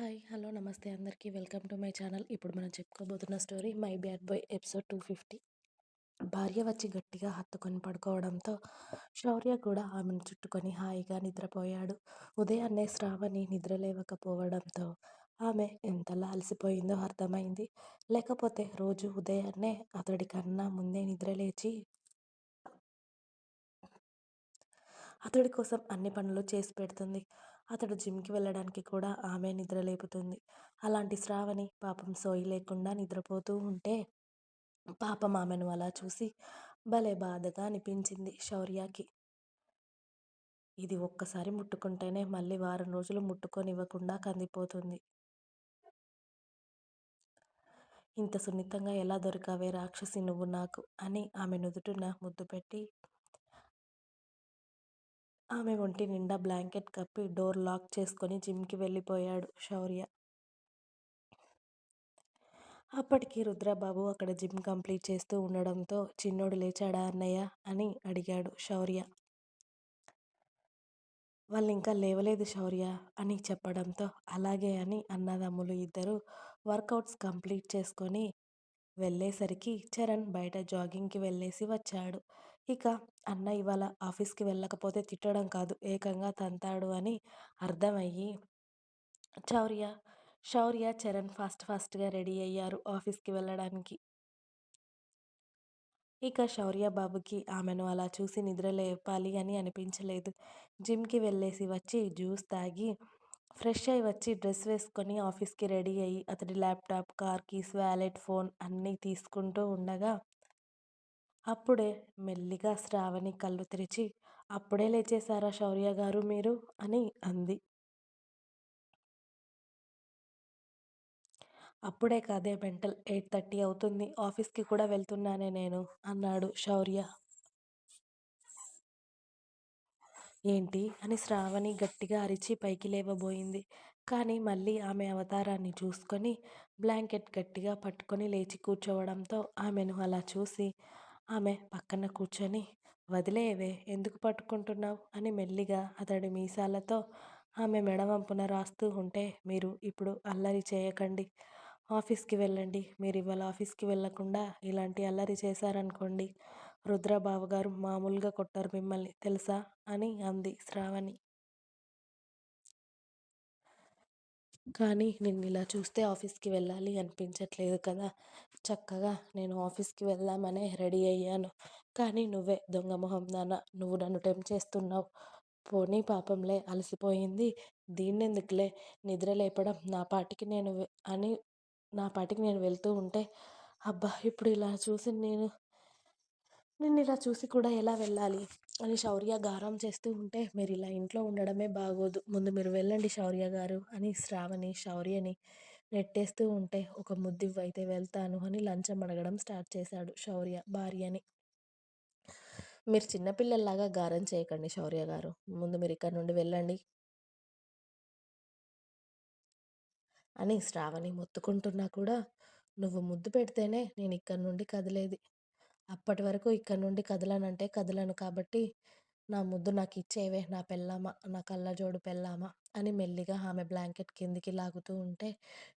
Hi hello namaste అందరికీ. Welcome to my channel. ఇప్పుడు మనం చెప్పుకోబోతున్న story my bad boy episode two fifty. భార్య వచ్చి గట్టిగా హత్తుకొని పడుకోవడంతో శౌర్య కూడా ఆమెను చుట్టుకొని హాయిగా నిద్రపోయాడు. ఉదయాన్నే శ్రావణి నిద్రలేవకపోవడంతో ఆమె ఎంతలా అలసిపోయిందో అర్థమైంది. లేకపోతే రోజు ఉదయాన్నే అతడి కన్నా ముందే నిద్రలేచి అతడి కోసం అన్ని పనులు చేసి పెడుతుంది. అతడు జిమ్కి వెళ్ళడానికి కూడా ఆమె నిద్రలేపుతుంది అలాంటి శ్రావణి పాపం సోయి లేకుండా నిద్రపోతూ ఉంటే పాపం ఆమెను అలా చూసి భలే బాధగా అనిపించింది శౌర్యకి. ఇది ఒక్కసారి ముట్టుకుంటేనే మళ్ళీ వారం రోజులు ముట్టుకొనివ్వకుండా కందిపోతుంది. ఇంత సున్నితంగా ఎలా దొరికావే రాక్షసి నువ్వు నాకు అని ఆమె నుదుటున ముద్దు పెట్టి ఆమె ఒంటి నిండా బ్లాంకెట్ కప్పి డోర్ లాక్ చేసుకొని జిమ్కి వెళ్ళిపోయాడు శౌర్య. అప్పటికి రుద్రబాబు అక్కడ జిమ్ కంప్లీట్ చేస్తూ ఉండడంతో చిన్నోడు లేచాడా అన్నయ్య? అని అడిగాడు శౌర్య. వాళ్ళు ఇంకా లేవలేదు శౌర్య అని చెప్పడంతో అలాగే అని అన్నదమ్ములు ఇద్దరు వర్కౌట్స్ కంప్లీట్ చేసుకొని వెళ్ళేసరికి చరణ్ బయట జాగింగ్కి వెళ్ళేసి వచ్చాడు. ఇక అన్న ఇవాళ ఆఫీస్కి వెళ్ళకపోతే తిట్టడం కాదు ఏకంగా తంతాడు అని అర్థమయ్యి శౌర్య శౌర్య చరణ్ ఫాస్ట్ ఫాస్ట్గా రెడీ అయ్యారు ఆఫీస్కి వెళ్ళడానికి. ఇక శౌర్య బాబుకి ఆమెను అలా చూసి నిద్ర లేపాలి అని అనిపించలేదు. జిమ్కి వెళ్ళేసి వచ్చి జ్యూస్ తాగి ఫ్రెష్ అయి వచ్చి డ్రెస్ వేసుకొని ఆఫీస్కి రెడీ అయ్యి అతడి laptop car keys wallet phone అన్నీ తీసుకుంటూ ఉండగా అప్పుడే మెల్లిగా శ్రావణి కళ్ళు తెరిచి అప్పుడే లేచేశారా శౌర్య గారు మీరు? అని అంది. అప్పుడే కాదే మెంటల్ ఎయిట్ థర్టీ అవుతుంది. ఆఫీస్కి కూడా వెళ్తున్నానే నేను అన్నాడు శౌర్య. ఏంటి? అని శ్రావణి గట్టిగా అరిచి పైకి లేవబోయింది. కానీ మళ్ళీ ఆమె అవతారాన్ని చూసుకొని బ్లాంకెట్ గట్టిగా పట్టుకొని లేచి కూర్చోవడంతో ఆమెను అలా చూసి ఆమె పక్కన కూర్చొని వదిలేవే ఎందుకు పట్టుకుంటున్నావు? అని మెల్లిగా అతడి మీసాలతో ఆమె మెడవంపున రాస్తూ ఉంటే మీరు ఇప్పుడు అల్లరి చేయకండి. ఆఫీస్కి వెళ్ళండి. మీరు ఇవాళ ఆఫీస్కి వెళ్ళకుండా ఇలాంటి అల్లరి చేశారనుకోండి రుద్రబాబు గారు మామూలుగా కొట్టారు మిమ్మల్ని తెలుసా? అని అంది శ్రావణి. కానీ నిన్ను ఇలా చూస్తే ఆఫీస్కి వెళ్ళాలి అనిపించట్లేదు కదా! చక్కగా నేను ఆఫీస్కి వెళ్దామనే రెడీ అయ్యాను. కానీ నువ్వే దొంగ మొహం నాన్న నువ్వు నన్ను టెంప్ చేస్తున్నావు. పోనీ పాపంలే అలసిపోయింది. దీన్నెందుకులే? నిద్ర లేపడం నా పాటికి నేను అని నా పాటికి నేను వెళ్తూ ఉంటే అబ్బా! ఇప్పుడు ఇలా చూసి నేను నేను ఇలా చూసి కూడా ఎలా వెళ్ళాలి అని శౌర్య గారం చేస్తూ ఉంటే మీరు ఇలా ఇంట్లో ఉండడమే బాగోదు. ముందు మీరు వెళ్ళండి శౌర్య గారు అని శ్రావణి శౌర్యని నెట్టేస్తూ ఉంటే ఒక ముద్దివ్వైతే వెళ్తాను అని లంచం అడగడం స్టార్ట్ చేశాడు శౌర్య భార్యని. మీరు చిన్నపిల్లల్లాగా గారం చేయకండి శౌర్య గారు. ముందు మీరు ఇక్కడ నుండి వెళ్ళండి అని శ్రావణి మొత్తుకుంటున్నా కూడా నువ్వు ముద్దు పెడితేనే నేను ఇక్కడి నుండి కదిలేది. అప్పటి వరకు ఇక్కడ నుండి కదలనంటే కదలను కాబట్టి నా ముద్దు నాకు ఇచ్చేవే నా పెళ్ళామా నా కళ్ళజోడు పెళ్ళామా అని మెల్లిగా ఆమె బ్లాంకెట్ కిందికి లాగుతూ ఉంటే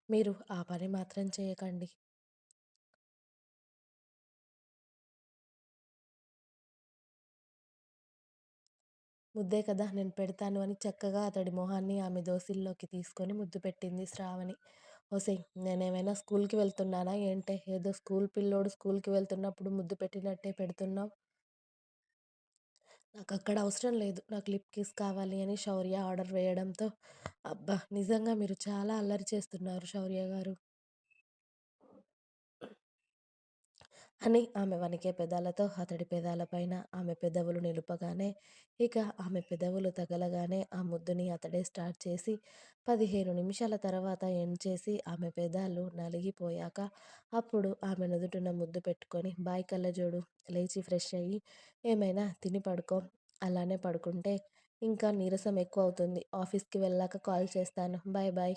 మీరు ఆ పని మాత్రం చేయకండి. ముద్దే కదా నేను పెడతాను అని చక్కగా అతడి మొహాన్ని ఆమె దోసిల్లోకి తీసుకొని ముద్దు పెట్టింది శ్రావణి. ఓసే నేనేమైనా స్కూల్కి వెళ్తున్నానా? ఏంటే? ఏదో స్కూల్ పిల్లోడు స్కూల్కి వెళ్తున్నప్పుడు ముద్దు పెట్టినట్టే పెడుతున్నావు? నాకు అక్కడ అవసరం లేదు. నాకు లిప్ కిస్ కావాలి అని శౌర్య ఆర్డర్ వేయడంతో. అబ్బా! నిజంగా మీరు చాలా అల్లరి చేస్తున్నారు శౌర్య గారు. అని ఆమె వణికే పెదాలతో అతడి పెదాలపైన ఆమె పెదవులు నిలుపగానే ఇక ఆమె పెదవులు తగలగానే ఆ ముద్దుని అతడే స్టార్ట్ చేసి పదిహేను నిమిషాల తర్వాత ఎండ్ చేసి ఆమె పెదాలు నలిగిపోయాక అప్పుడు ఆమె నుదుటిన ముద్దు పెట్టుకొని బాయ్ కళ్ళజోడు లేచి ఫ్రెష్ అయ్యి ఏమైనా తిని పడుకో. అలానే పడుకుంటే ఇంకా నీరసం ఎక్కువ అవుతుంది. ఆఫీస్కి వెళ్ళాక కాల్ చేస్తాను. Bye bye.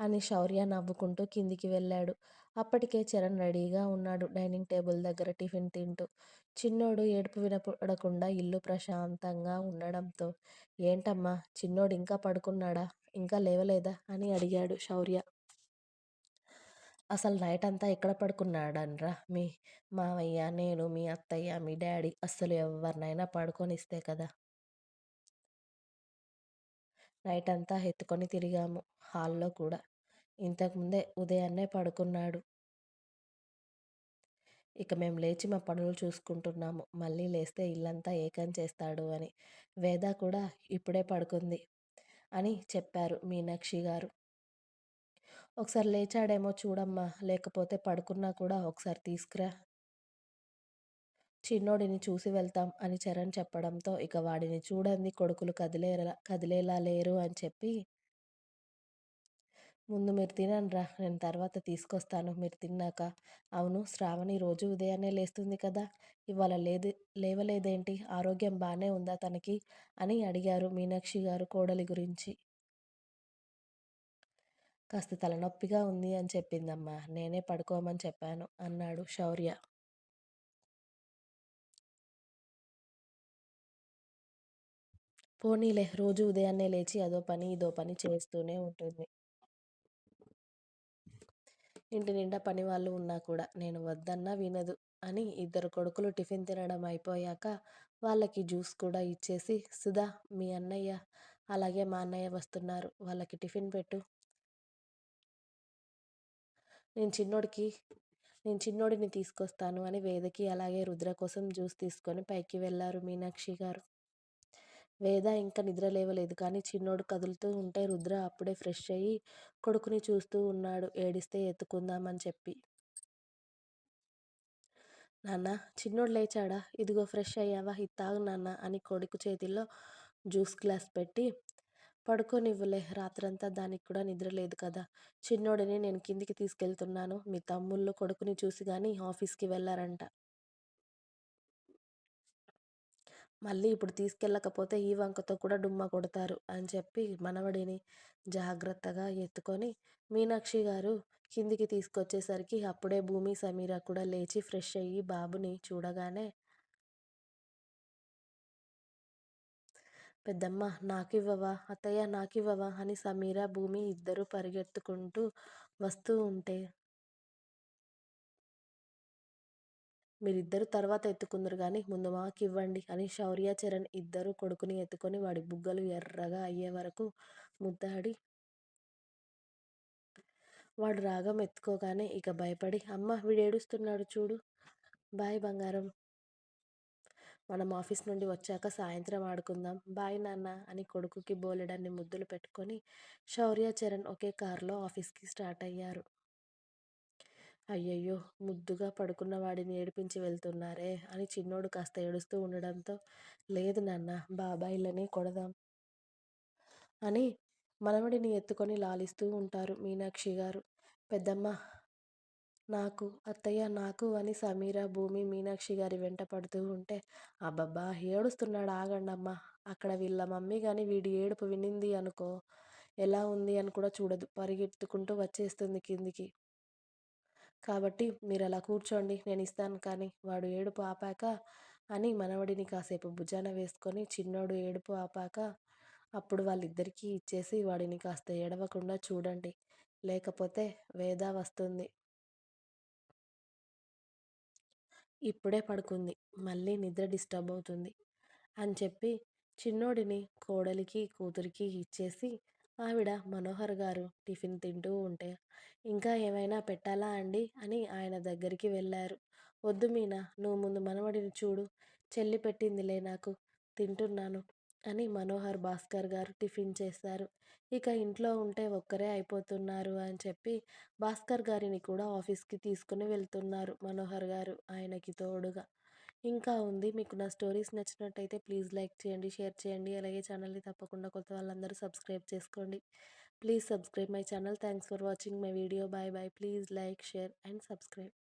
అని శౌర్య నవ్వుకుంటూ కిందికి వెళ్ళాడు. అప్పటికే చరణ్ రెడీగా ఉన్నాడు డైనింగ్ టేబుల్ దగ్గర టిఫిన్ తింటూ. చిన్నోడు ఏడుపు వినపడకుండా ఇల్లు ప్రశాంతంగా ఉండడంతో ఏంటమ్మా చిన్నోడు ఇంకా పడుకున్నాడా? ఇంకా లేవలేదా? అని అడిగాడు శౌర్య. అసలు నైట్ అంతా ఎక్కడ పడుకున్నాడనరా? మీ మావయ్య నేను మీ అత్తయ్య మీ డాడీ అస్సలు ఎవరినైనా పడుకొనిస్తే కదా? నైట్ అంతా ఎత్తుకొని తిరిగాము హాల్లో కూడా. ఇంతకుముందే ఉదయాన్నే పడుకున్నాడు. ఇక మేము లేచి మా పనులు చూసుకుంటున్నాము. మళ్ళీ లేస్తే ఇల్లంతా ఏకం చేస్తాడు అని. వేద కూడా ఇప్పుడే పడుకుంది అని చెప్పారు మీనాక్షి గారు. ఒకసారి లేచాడేమో చూడమ్మా లేకపోతే పడుకున్నా కూడా ఒకసారి తీసుకురా చిన్నోడిని చూసి వెళ్తాం అని చరణ్ చెప్పడంతో ఇక వాడిని చూడండి కొడుకులు కదిలేలా కదిలేలా లేరు అని చెప్పి ముందు మీరు తినండ్రా నేను తర్వాత తీసుకొస్తాను మీరు తిన్నాక. అవును శ్రావణి రోజు ఉదయాన్నే లేస్తుంది కదా ఇవాళ లేదు లేవలేదేంటి? ఆరోగ్యం బాగానే ఉందా తనకి? అని అడిగారు మీనాక్షి గారు కోడలి గురించి. కాస్త తలనొప్పిగా ఉంది అని చెప్పిందమ్మా నేనే పడుకోమని చెప్పాను అన్నాడు శౌర్య. పోనీలే రోజు ఉదయాన్నే లేచి అదో పని ఇదో పని చేస్తూనే ఉంటుంది. ఇంటి నిండా పని వాళ్ళు ఉన్నా కూడా నేను వద్దన్నా వినదు అని ఇద్దరు కొడుకులు టిఫిన్ తినడం అయిపోయాక వాళ్ళకి జ్యూస్ కూడా ఇచ్చేసి సుధా మీ అన్నయ్య అలాగే మా అన్నయ్య వస్తున్నారు వాళ్ళకి టిఫిన్ పెట్టు. నేను చిన్నోడికి నేను చిన్నోడిని తీసుకొస్తాను అని వేదకి అలాగే రుద్ర కోసం జ్యూస్ తీసుకొని పైకి వెళ్ళారు మీనాక్షి గారు. వేద ఇంకా నిద్ర లేవలేదు. కానీ చిన్నోడు కదులుతూ ఉంటే రుద్ర అప్పుడే ఫ్రెష్ అయ్యి కొడుకుని చూస్తూ ఉన్నాడు. ఏడిస్తే ఎత్తుకుందామని చెప్పి. నాన్న చిన్నోడు లేచాడా? ఇదిగో ఫ్రెష్ అయ్యావా? ఇది తాగు నాన్న అని కొడుకు చేతిలో జ్యూస్ గ్లాస్ పెట్టి పడుకోనివ్వలే రాత్రంతా దానికి కూడా నిద్ర లేదు కదా. చిన్నోడిని నేను కిందికి తీసుకెళ్తున్నాను. మీ తమ్ముళ్ళు కొడుకుని చూసి కానీ ఆఫీస్కి వెళ్ళారంట. మళ్ళీ ఇప్పుడు తీసుకెళ్ళకపోతే ఈ వంకతో కూడా డుమ్మా కొడతారు అని చెప్పి మనవడిని జాగ్రత్తగా ఎత్తుకొని మీనాక్షి గారు కిందికి తీసుకొచ్చేసరికి అప్పుడే భూమి సమీర కూడా లేచి ఫ్రెష్ అయ్యి బాబుని చూడగానే పెద్దమ్మ నాకివ్వవా? అత్తయ్య నాకివ్వవా? అని సమీర భూమి ఇద్దరు పరిగెత్తుకుంటూ వస్తూ ఉంటే మీరిద్దరు తర్వాత ఎత్తుకుందరు కానీ ముందు మాకు ఇవ్వండి అని శౌర్య చరణ్ ఇద్దరు కొడుకుని ఎత్తుకొని వాడి బుగ్గలు ఎర్రగా అయ్యే వరకు ముద్దాడి వాడు రాగం ఎత్తుకోగానే ఇక భయపడి అమ్మ వీడు ఏడుస్తున్నాడు చూడు. బాయ్ బంగారం. మనం ఆఫీస్ నుండి వచ్చాక సాయంత్రం ఆడుకుందాం. బాయ్ నాన్న అని కొడుకుకి బోలెడన్ని ముద్దులు పెట్టుకొని శౌర్య చరణ్ ఒకే కారులో ఆఫీస్కి స్టార్ట్ అయ్యారు. అయ్యయ్యో! ముద్దుగా పడుకున్న వాడిని ఏడిపించి వెళ్తున్నారే అని చిన్నోడు కాస్త ఏడుస్తూ ఉండడంతో లేదు నాన్న బాబాయిలని కొడదాం అని మనవడిని ఎత్తుకొని లాలిస్తూ ఉంటారు మీనాక్షి గారు. పెద్దమ్మ నాకు అత్తయ్య నాకు అని సమీర భూమి మీనాక్షి గారి వెంట పడుతూ ఉంటే అబ్బబ్బా! ఏడుస్తున్నాడు ఆగండమ్మా. అక్కడ వీళ్ళ మమ్మీ కానీ వీడి ఏడుపు వినింది అనుకో ఎలా ఉంది అని కూడా చూడదు. పరిగెత్తుకుంటూ వచ్చేస్తుంది కిందికి. కాబట్టి మీరు అలా కూర్చోండి నేను ఇస్తాను కానీ వాడు ఏడుపు ఆపాక అని మనవడిని కాసేపు భుజాన వేసుకొని చిన్నోడు ఏడుపు ఆపాక అప్పుడు వాళ్ళిద్దరికీ ఇచ్చేసి వాడిని కాస్త ఏడవకుండా చూడండి. లేకపోతే వేద వస్తుంది. ఇప్పుడే పడుకుంది. మళ్ళీ నిద్ర డిస్టర్బ్ అవుతుంది. అని చెప్పి చిన్నోడిని కోడలికి కూతురికి ఇచ్చేసి ఆవిడ మనోహర్ గారు టిఫిన్ తింటూ ఉంటే ఇంకా ఏమైనా పెట్టాలా అండి? అని ఆయన దగ్గరికి వెళ్ళారు. వద్దు మీనా నువ్వు ముందు మనవడిని చూడు. చెల్లి పెట్టిందిలే నాకు. తింటున్నాను అని మనోహర్ భాస్కర్ గారు టిఫిన్ చేశారు. ఇక ఇంట్లో ఉంటే ఒక్కరే అయిపోతున్నారు అని చెప్పి భాస్కర్ గారిని కూడా ఆఫీస్కి తీసుకుని వెళ్తున్నారు మనోహర్ గారు ఆయనకి తోడుగా. ఇంకా ఉంది. మీకు నా స్టోరీస్ నచ్చినట్టయితే ప్లీజ్ లైక్ చేయండి షేర్ చేయండి. అలాగే ఛానల్ని తప్పకుండా కొత్త వాళ్ళందరూ సబ్స్క్రైబ్ చేసుకోండి. Please subscribe my channel. Thanks for watching my video. Bye bye. Please like, share and subscribe.